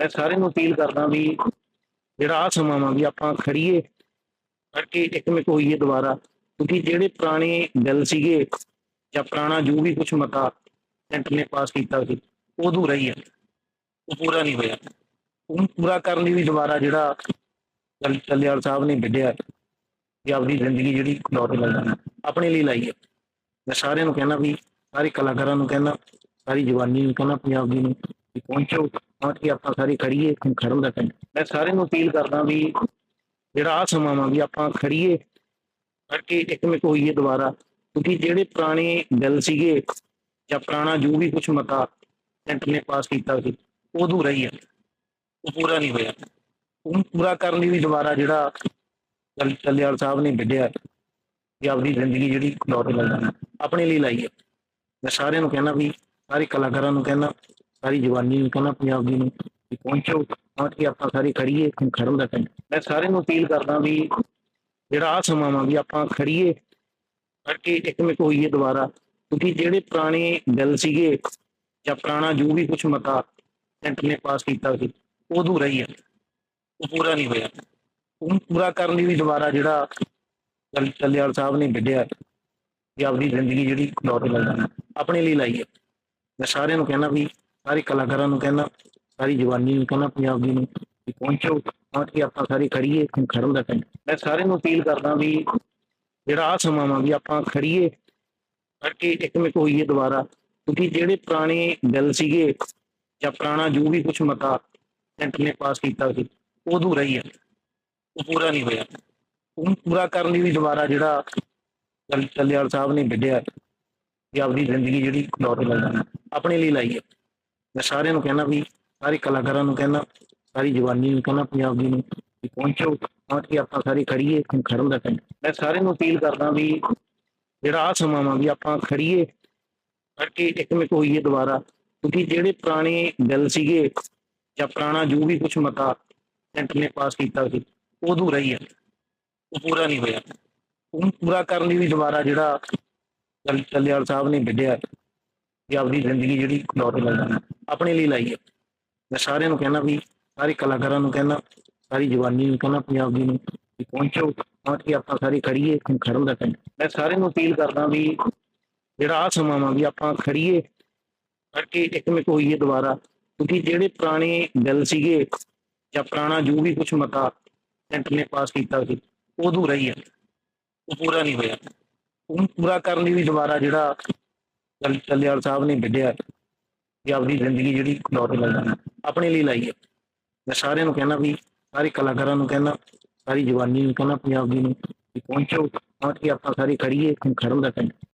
ਮੈਂ ਸਾਰਿਆਂ ਨੂੰ ਅਪੀਲ ਕਰਦਾ ਵੀ ਜਿਹੜਾ ਆ ਸਮਾਂ ਵਾ ਵੀ ਆਪਾਂ ਖੜੀਏ ਕਰਕੇ ਇੱਕ ਮਿੰਟ ਹੋਈਏ ਦੁਬਾਰਾ। ਕਿਉਂਕਿ ਜਿਹੜੇ ਪੁਰਾਣੇ ਬਿੱਲ ਸੀਗੇ ਜਾਂ ਪੁਰਾਣਾ ਜੋ ਵੀ ਕੁਝ ਮਤਾ ਸੈਂਟਰ ਨੇ ਪਾਸ ਕੀਤਾ ਸੀ, ਉਹ ਅਧੂਰਾ ਹੀ ਹੈ ਉਹ ਪੂਰਾ ਨਹੀਂ ਹੋਇਆ। ਉਹਨੂੰ ਪੂਰਾ ਕਰਨ ਲਈ ਵੀ ਦੁਬਾਰਾ ਜਿਹੜਾ ਚੱਲ- ਚੱਲਿਆਲ ਸਾਹਿਬ ਨੇ ਵਿੱਢਿਆ ਕਿ ਆਪਣੀ ਜ਼ਿੰਦਗੀ ਜਿਹੜੀ ਲੌਟ ਲੈਣਾ ਆਪਣੇ ਲਈ ਲਾਈ ਹੈ ਮੈਂ ਸਾਰਿਆਂ ਨੂੰ ਕਹਿਣਾ ਵੀ, ਸਾਰੇ ਕਲਾਕਾਰਾਂ ਨੂੰ ਕਹਿਣਾ, ਸਾਰੀ ਜਵਾਨੀ ਨੂੰ ਕਹਿਣਾ, ਪੰਜਾਬੀ ਨੂੰ। ਪਹੁੰਚੋ ਪਹੁੰਚ ਕੇ ਆਪਾਂ ਸਾਰੇ ਖੜੀਏ ਖੜੋ ਦਾ ਟਾਈਮ ਮੈਂ ਸਾਰਿਆਂ ਨੂੰ ਅਪੀਲ ਕਰਦਾ ਵੀ ਜਿਹੜਾ ਆ ਸਮਾਂ ਵਾ ਵੀ ਆਪਾਂ ਖੜੀਏ ਕਰਕੇ ਇੱਕ ਮਿੰਟ ਹੋਈਏ ਦੁਬਾਰਾ, ਕਿਉਂਕਿ ਜਿਹੜੇ ਪੁਰਾਣੇ ਬਿੱਲ ਸੀਗੇ ਜਾਂ ਪੁਰਾਣਾ ਜੋ ਵੀ ਕੁਝ ਮਤਾ ਸੈਂਟਰ ਨੇ ਪਾਸ ਕੀਤਾ ਸੀ, ਉਹ ਅਧੂਰਾ ਹੀ ਹੈ ਉਹ ਪੂਰਾ ਨਹੀਂ ਹੋਇਆ। ਉਹਨੂੰ ਪੂਰਾ ਕਰਨ ਲਈ ਵੀ ਦੁਬਾਰਾ ਜਿਹੜਾ ਚੱਲ- ਚੱਲਿਆਲ ਸਾਹਿਬ ਨੇ ਵਿੱਢਿਆ ਕਿ ਆਪਣੀ ਜ਼ਿੰਦਗੀ ਜਿਹੜੀ ਲੌਟ ਲੈਣਾ ਆਪਣੇ ਲਈ ਲਾਈ ਹੈ ਮੈਂ ਸਾਰਿਆਂ ਨੂੰ ਕਹਿਣਾ ਵੀ, ਸਾਰੇ ਕਲਾਕਾਰਾਂ ਨੂੰ ਕਹਿਣਾ ਸਾਰੀ ਜਵਾਨੀ ਨੂੰ ਕਹਿੰਦਾ ਪੰਜਾਬ ਦੀ ਨੂੰ ਕਿ ਪਹੁੰਚੋ, ਪਹੁੰਚ ਕੇ ਆਪਾਂ ਸਾਰੇ ਖੜੀਏ ਖੜਨ ਦਾ ਟਾਈਮ ਮੈਂ ਸਾਰਿਆਂ ਨੂੰ ਅਪੀਲ ਕਰਦਾ ਵੀ ਜਿਹੜਾ ਆ ਸਮਾਂ ਵਾ ਵੀ ਆਪਾਂ ਖੜੀਏ ਖੜ ਕੇ ਇੱਕ ਮਿੰਟ ਹੋਈਏ ਦੁਬਾਰਾ। ਕਿਉਂਕਿ ਜਿਹੜੇ ਪੁਰਾਣੇ ਬਿੱਲ ਸੀਗੇ ਜਾਂ ਪੁਰਾਣਾ ਜੋ ਵੀ ਕੁਝ ਮਤਾ ਸੈਂਟਰ ਨੇ ਪਾਸ ਕੀਤਾ ਸੀ, ਉਹ ਅਧੂਰਾ ਹੀ ਹੈ ਉਹ ਪੂਰਾ ਨਹੀਂ ਹੋਇਆ। ਉਹਨੂੰ ਪੂਰਾ ਕਰਨ ਲਈ ਵੀ ਦੁਬਾਰਾ ਜਿਹੜਾ ਚੱਲ- ਚੱਲਿਆਲ ਸਾਹਿਬ ਨੇ ਵਿੱਢਿਆ ਕਿ ਆਪਣੀ ਜ਼ਿੰਦਗੀ ਜਿਹੜੀ ਲੌਟ ਲੈਣਾ ਆਪਣੇ ਲਈ ਲਾਈ ਹੈ ਮੈਂ ਸਾਰਿਆਂ ਨੂੰ ਕਹਿਣਾ ਵੀ ਸਾਰੇ ਕਲਾਕਾਰਾਂ ਨੂੰ ਕਹਿੰਦਾ ਸਾਰੀ ਜਵਾਨੀ ਨੂੰ ਕਹਿੰਦਾ ਪੰਜਾਬੀ ਨੂੰ ਕਿ ਪਹੁੰਚੋ, ਤਾਂ ਕਿ ਆਪਾਂ ਸਾਰੇ ਖੜੀਏ ਖੜਨ ਦਾ ਟਾਈਮ ਮੈਂ ਸਾਰਿਆਂ ਨੂੰ ਅਪੀਲ ਕਰਦਾ ਵੀ ਜਿਹੜਾ ਆ ਸਮਾਂ ਵਾ ਵੀ ਆਪਾਂ ਖੜੀਏ ਕਰਕੇ ਇੱਕ ਮਿੰਟ ਹੋਈਏ ਦੁਬਾਰਾ। ਕਿਉਂਕਿ ਜਿਹੜੇ ਪੁਰਾਣੇ ਬਿੱਲ ਸੀਗੇ ਜਾਂ ਪੁਰਾਣਾ ਜੋ ਵੀ ਕੁਝ ਮਤਾ ਸੈਂਟਰ ਨੇ ਪਾਸ ਕੀਤਾ ਸੀ, ਉਹ ਅਧੂਰਾ ਹੀ ਹੈ ਉਹ ਪੂਰਾ ਨਹੀਂ ਹੋਇਆ। ਉਹਨੂੰ ਪੂਰਾ ਕਰਨ ਲਈ ਵੀ ਦੁਬਾਰਾ ਜਿਹੜਾ ਚੱਲ- ਚੱਲਿਆਲ ਸਾਹਿਬ ਨੇ ਵਿੱਢਿਆ ਕਿ ਆਪਣੀ ਜ਼ਿੰਦਗੀ ਜਿਹੜੀ ਲੌਟ ਲੈਣਾ ਆਪਣੇ ਲਈ ਲਾਈ ਹੈ ਮੈਂ ਸਾਰਿਆਂ ਨੂੰ ਕਹਿਣਾ ਵੀ, ਸਾਰੇ ਕਲਾਕਾਰਾਂ ਨੂੰ ਕਹਿਣਾ, ਸਾਰੀ ਜਵਾਨੀ ਨੂੰ ਕਹਿਣਾ, ਪੰਜਾਬ ਦੀ ਨੂੰ ਵੀ ਪਹੁੰਚੋ ਪਹੁੰਚ ਕੇ ਆਪਾਂ ਸਾਰੇ ਖੜੀਏ ਖੜਨ ਦਾ ਟਾਈਮ ਮੈਂ ਸਾਰਿਆਂ ਨੂੰ ਅਪੀਲ ਕਰਦਾ ਵੀ ਜਿਹੜਾ ਆ ਸਮਾਂ ਵਾ ਵੀ ਆਪਾਂ ਖੜੀਏ, ਕਰਕੇ ਇੱਕ ਮਿੰਟ ਹੋਈਏ ਦੁਬਾਰਾ, ਕਿਉਂਕਿ ਜਿਹੜੇ ਪੁਰਾਣੇ ਦਿਲ ਸੀਗੇ ਜਾਂ ਪੁਰਾਣਾ ਜੋ ਵੀ ਕੁਝ ਮਤਾ ਸੈਂਟਰ ਨੇ ਪਾਸ ਕੀਤਾ ਸੀ, ਉਹ ਅਧੂਰਾ ਹੀ ਹੈ ਉਹ ਪੂਰਾ ਨਹੀਂ ਹੋਇਆ। ਉਹਨੂੰ ਪੂਰਾ ਕਰਨ ਲਈ ਵੀ ਦੁਬਾਰਾ ਜਿਹੜਾ ਚੱਲ- ਚੱਲਿਆਲ ਸਾਹਿਬ ਨੇ ਵਿੱਢਿਆ ਕਿ ਆਪਣੀ ਜ਼ਿੰਦਗੀ ਜਿਹੜੀ ਲੌਟ ਲੈਣਾ ਆਪਣੇ ਲਈ ਲਾਈ ਹੈ। ਮੈਂ ਸਾਰਿਆਂ ਨੂੰ ਕਹਿਣਾ ਵੀ, ਸਾਰੇ ਕਲਾਕਾਰਾਂ ਨੂੰ ਕਹਿਣਾ ਸਾਰੀ ਜਵਾਨੀ ਨੂੰ ਕਹਿਣਾ ਪੰਜਾਬ ਦੀ ਨੂੰ ਕਿ ਪਹੁੰਚੋ, ਪਹੁੰਚ ਕੇ ਆਪਾਂ ਸਾਰੇ ਖੜੀਏ ਖੜਨ ਦਾ ਟਾਈਮ ਮੈਂ ਸਾਰਿਆਂ ਨੂੰ ਅਪੀਲ ਕਰਦਾ ਵੀ ਜਿਹੜਾ ਆ ਸਮਾਂ ਵਾ ਵੀ ਆਪਾਂ ਖੜੀਏ ਕਰਕੇ ਇੱਕ ਮਿੰਟ ਹੋਈਏ ਦੁਬਾਰਾ। ਕਿਉਂਕਿ ਜਿਹੜੇ ਪੁਰਾਣੇ ਦਿਲ ਸੀਗੇ ਜਾਂ ਪੁਰਾਣਾ ਜੋ ਵੀ ਕੁਝ ਮਤਾ ਸੈਂਟਰ ਨੇ ਪਾਸ ਕੀਤਾ ਸੀ, ਉਹ ਅਧੂਰਾ ਹੀ ਹੈ ਉਹ ਪੂਰਾ ਨਹੀਂ ਹੋਇਆ। ਉਹਨੂੰ ਪੂਰਾ ਕਰਨ ਲਈ ਵੀ ਦੁਬਾਰਾ ਜਿਹੜਾ ਚੱਲ- ਚੱਲਿਆਲ ਸਾਹਿਬ ਨੇ ਵਿੱਢਿਆ। ਕਿ ਆਪਣੀ ਜ਼ਿੰਦਗੀ ਜਿਹੜੀ ਲੌਟ ਲੈਣਾ ਆਪਣੇ ਲਈ ਲਾਈ ਹੈ। ਮੈਂ ਸਾਰਿਆਂ ਨੂੰ ਕਹਿਣਾ ਵੀ, ਸਾਰੇ ਕਲਾਕਾਰਾਂ ਨੂੰ ਕਹਿੰਦਾ, ਸਾਰੀ ਜਵਾਨੀ ਨੂੰ ਕਹਿਣਾ ਪੰਜਾਬੀ ਨੂੰ ਪਹੁੰਚੋ ਪਹੁੰਚ ਕੇ ਆਪਾਂ ਸਾਰੇ ਖੜੀਏ ਖੜਨ ਦਾ ਟਾਈਮ